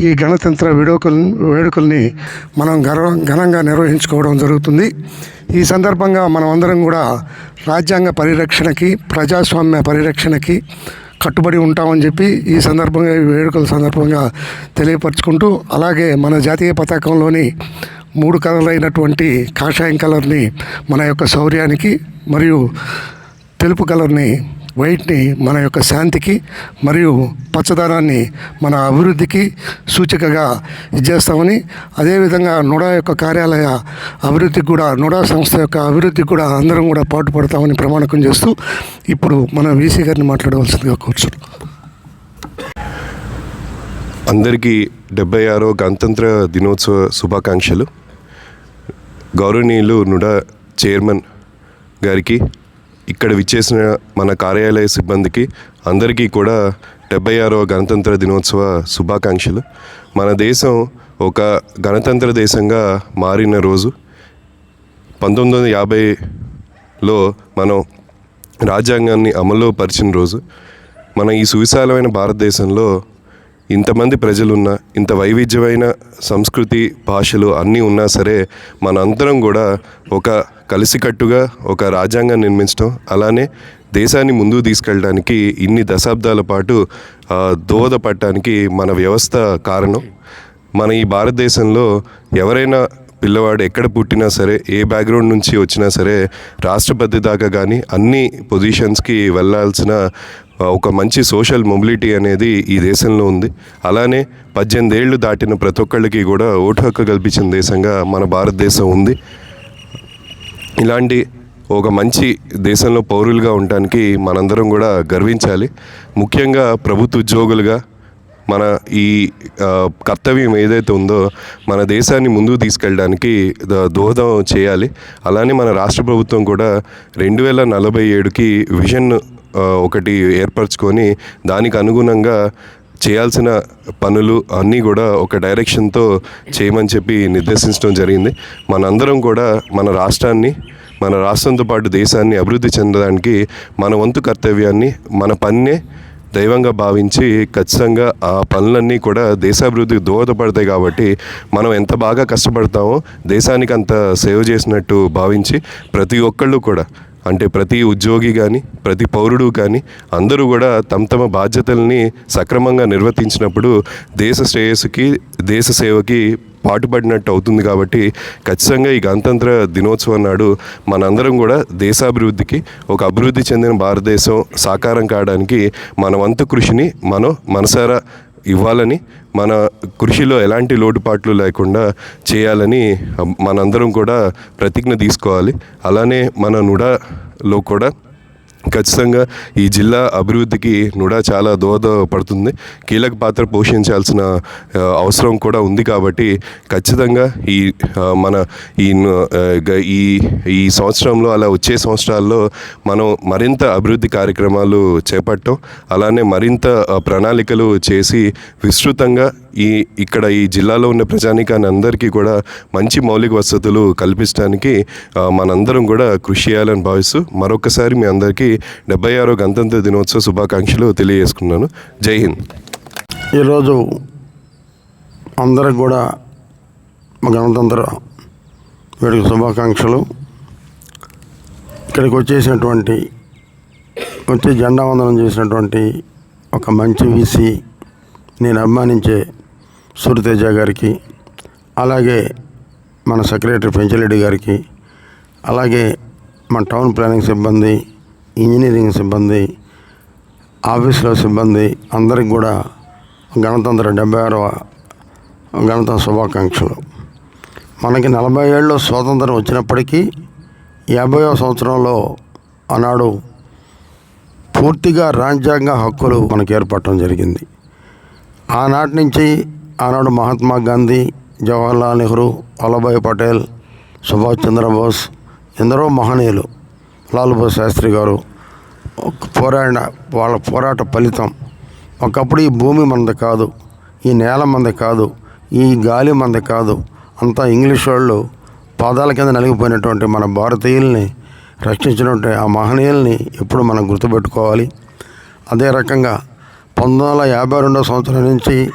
ఈ గణతంత్ర వేడుకలు వేడుకల్ని మనం గర్వ ఘనంగా నిర్వహించుకోవడం జరుగుతుంది. ఈ సందర్భంగా మనం అందరం కూడా రాజ్యాంగ పరిరక్షణకి ప్రజాస్వామ్య పరిరక్షణకి కట్టుబడి ఉంటామని చెప్పి ఈ సందర్భంగా ఈ వేడుకల సందర్భంగా తెలియపరచుకుంటూ అలాగే మన జాతీయ పతాకంలోని మూడు కలర్లైనటువంటి కాషాయం కలర్ని మన యొక్క శౌర్యానికి మరియు తెలుపు కలర్ని వైట్ని మన యొక్క శాంతికి మరియు పచ్చదనాన్ని మన అభివృద్ధికి సూచికగా ఇచ్చేస్తామని అదేవిధంగా నుడా యొక్క కార్యాలయ అభివృద్ధికి కూడా నుడా సంస్థ యొక్క అభివృద్ధికి కూడా అందరం కూడా పాటుపడతామని ప్రమాణకం చేస్తూ ఇప్పుడు మన వీసీ గారిని మాట్లాడవలసిందిగా కూర్చున్నాం. అందరికీ డెబ్బై ఆరో గణతంత్ర దినోత్సవ శుభాకాంక్షలు. గౌరవనీయులు నుడా చైర్మన్ గారికి ఇక్కడ విచ్చేసిన మన కార్యాలయ సిబ్బందికి అందరికీ కూడా డెబ్బై ఆరవ గణతంత్ర దినోత్సవ శుభాకాంక్షలు. మన దేశం ఒక గణతంత్ర దేశంగా మారిన రోజు. పంతొమ్మిది వందల యాభైలో మనం రాజ్యాంగాన్ని అమల్లో పరిచిన రోజు. మన ఈ సువిశాలమైన భారతదేశంలో ఇంతమంది ప్రజలున్న ఇంత వైవిధ్యమైన సంస్కృతి భాషలు అన్నీ ఉన్నా సరే మనందరం కూడా ఒక కలిసికట్టుగా ఒక రాజ్యాంగం నిర్మించడం అలానే దేశాన్ని ముందుకు తీసుకెళ్ళడానికి ఇన్ని దశాబ్దాల పాటు ఆ, దోహదపడటానికి మన వ్యవస్థ కారణం. మన ఈ భారతదేశంలో ఎవరైనా పిల్లవాడు ఎక్కడ పుట్టినా సరే ఏ బ్యాక్గ్రౌండ్ నుంచి వచ్చినా సరే రాష్ట్రపతి దాకా కానీ అన్ని పొజిషన్స్కి వెళ్ళాల్సిన ఒక మంచి సోషల్ మొబిలిటీ అనేది ఈ దేశంలో ఉంది. అలానే పద్దెనిమిది ఏళ్ళు దాటిన ప్రతి ఒక్కళ్ళకి కూడా ఓటు హక్కు కల్పించిన దేశంగా మన భారతదేశం ఉంది. ఇలాంటి ఒక మంచి దేశంలో పౌరులుగా ఉండటానికి మనందరం కూడా గర్వించాలి. ముఖ్యంగా ప్రభుత్వ ఉద్యోగులుగా మన ఈ కర్తవ్యం ఏదైతే ఉందో మన దేశాన్ని ముందుకు తీసుకెళ్ళడానికి దోహదం చేయాలి. అలానే మన రాష్ట్ర ప్రభుత్వం కూడా రెండు వేల నలభై ఏడుకి విజన్ ఒకటి ఏర్పరచుకొని దానికి అనుగుణంగా చేయాల్సిన పనులు అన్నీ కూడా ఒక డైరెక్షన్తో చేయమని చెప్పి నిర్దేశించడం జరిగింది. మనందరం కూడా మన రాష్ట్రాన్ని మన రాష్ట్రంతో పాటు దేశాన్ని అభివృద్ధి చెందడానికి మన వంతు కర్తవ్యాన్ని మన పన్నే దైవంగా భావించి ఖచ్చితంగా ఆ పనులన్నీ కూడా దేశాభివృద్ధికి దోహదపడతాయి కాబట్టి మనం ఎంత బాగా కష్టపడతామో దేశానికి అంత సేవ చేసినట్టు భావించి ప్రతి ఒక్కళ్ళు కూడా అంటే ప్రతి ఉద్యోగి కానీ ప్రతి పౌరుడు కానీ అందరూ కూడా తమ తమ బాధ్యతల్ని సక్రమంగా నిర్వర్తించినప్పుడు దేశ శ్రేయస్సుకి దేశ సేవకి పాటుపడినట్టు అవుతుంది కాబట్టి ఖచ్చితంగా ఈ గణతంత్ర దినోత్సవం నాడు మనందరం కూడా దేశాభివృద్ధికి ఒక అభివృద్ధి చెందిన భారతదేశం సాకారం కావడానికి మన వంతు కృషిని మనం మనసారా ఇవ్వాలని మన కృషిలో ఎలాంటి లోటుపాట్లు లేకుండా చేయాలని మనందరం కూడా ప్రతిజ్ఞ తీసుకోవాలి. అలానే మన నుడలో కూడా ఖచ్చితంగా ఈ జిల్లా అభివృద్ధికి నుడా చాలా దోహదపడుతుంది. కీలక పాత్ర పోషించాల్సిన అవసరం కూడా ఉంది కాబట్టి ఖచ్చితంగా ఈ మన ఈ ఈ ఈ సంవత్సరంలో అలా వచ్చే సంవత్సరాల్లో మనం మరింత అభివృద్ధి కార్యక్రమాలు చేపట్టం. అలానే మరింత ప్రణాళికలు చేసి విస్తృతంగా ఈ ఇక్కడ ఈ జిల్లాలో ఉన్న ప్రజానికాన్ని అందరికీ కూడా మంచి మౌలిక వసతులు కల్పించడానికి మనందరం కూడా కృషి చేయాలని భావిస్తూ మరొకసారి మీ అందరికీ డెబ్బై ఆరో గణతంత్ర దినోత్సవ శుభాకాంక్షలు తెలియజేసుకున్నాను జై హింద్. ఈరోజు అందరికి కూడా గణతంత్ర వేడుక శుభాకాంక్షలు. ఇక్కడికి వచ్చేసినటువంటి వచ్చి జెండా వందనం చేసినటువంటి ఒక మంచి వీసీ నేను అభిమానించే సూర్యతేజ గారికి అలాగే మన సెక్రటరీ పెంచలరెడ్డి గారికి అలాగే మన టౌన్ ప్లానింగ్ సిబ్బంది ఇంజనీరింగ్ సిబ్బంది ఆఫీసులో సిబ్బంది అందరికి కూడా గణతంత్ర డెబ్బై ఆరవ గణతంత్ర శుభాకాంక్షలు. మనకి నలభై ఏళ్ళు స్వాతంత్రం వచ్చినప్పటికీ యాభైవ సంవత్సరంలో ఆనాడు పూర్తిగా రాజ్యాంగ హక్కులు మనకు ఏర్పడటం జరిగింది. ఆనాటి నుంచి ఆనాడు మహాత్మా గాంధీ జవహర్లాల్ నెహ్రూ వల్లభాయ్ పటేల్ సుభాష్ చంద్రబోస్ ఎందరో మహనీయులు లాల్ శాస్త్రి గారు పోరాడిన వాళ్ళ పోరాట ఫలితం. ఒకప్పుడు ఈ భూమి మంద కాదు ఈ నేల మంద కాదు ఈ గాలి మంద కాదు. అంతా ఇంగ్లీష్ వాళ్ళు పాదాల కింద నలిగిపోయినటువంటి మన భారతీయుల్ని రక్షించినటువంటి ఆ మహనీయుల్ని ఎప్పుడు మనం గుర్తుపెట్టుకోవాలి. అదే రకంగా పంతొమ్మిది వందల యాభై రెండో సంవత్సరం నుంచి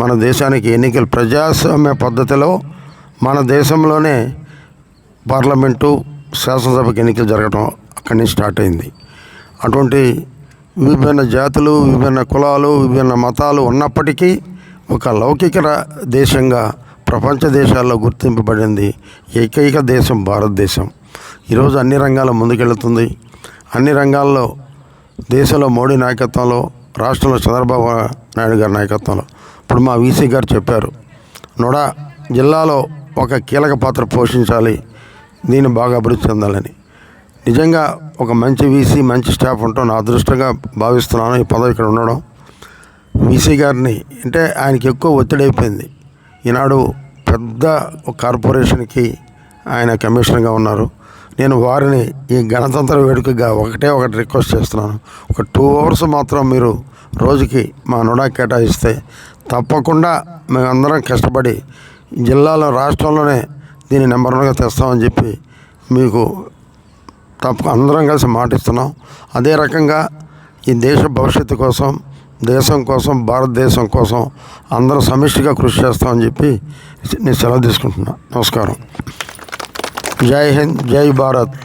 మన దేశానికి ఎన్నికలు ప్రజాస్వామ్య పద్ధతిలో మన దేశంలోనే పార్లమెంటు శాసనసభకి ఎన్నికలు జరగటం అక్కడి నుంచి స్టార్ట్ అయింది. అటువంటి విభిన్న జాతులు విభిన్న కులాలు విభిన్న మతాలు ఉన్నప్పటికీ ఒక లౌకిక దేశంగా ప్రపంచ దేశాల్లో గుర్తింపబడింది ఏకైక దేశం భారతదేశం. ఈరోజు అన్ని రంగాల్లో ముందుకెళ్తుంది. అన్ని రంగాల్లో దేశంలో మోడీ నాయకత్వంలో రాష్ట్రంలో చంద్రబాబు నాయుడు గారి నాయకత్వంలో. ఇప్పుడు మా వీసీ గారు చెప్పారు నొడా జిల్లాలో ఒక కీలక పాత్ర పోషించాలి. నేను బాగా అభివృద్ధి చెందాలని. నిజంగా ఒక మంచి వీసీ మంచి స్టాఫ్ ఉండటం నా అదృష్టంగా భావిస్తున్నాను ఈ పదవి ఇక్కడ ఉండడం. వీసీ గారిని అంటే ఆయనకి ఎక్కువ ఒత్తిడి అయిపోయింది. ఈనాడు పెద్ద కార్పొరేషన్కి ఆయన కమిషనర్గా ఉన్నారు. నేను వారిని ఈ గణతంత్ర వేడుకగా ఒకటే ఒకటి రిక్వెస్ట్ చేస్తున్నాను. ఒక టూ అవర్స్ మాత్రం మీరు రోజుకి మా నుడా కేటాయిస్తే తప్పకుండా మేమందరం కష్టపడి జిల్లాలో రాష్ట్రంలోనే దీన్ని నెంబర్ వన్గా తెస్తామని చెప్పి మీకు తప్ప అందరం కలిసి మాటిస్తున్నాం. అదే రకంగా ఈ దేశ భవిష్యత్తు కోసం దేశం కోసం భారతదేశం కోసం అందరం సమిష్టిగా కృషి చేస్తామని చెప్పి నేను సెలవు తీసుకుంటున్నా. నమస్కారం. జై హింద్ జై భారత్.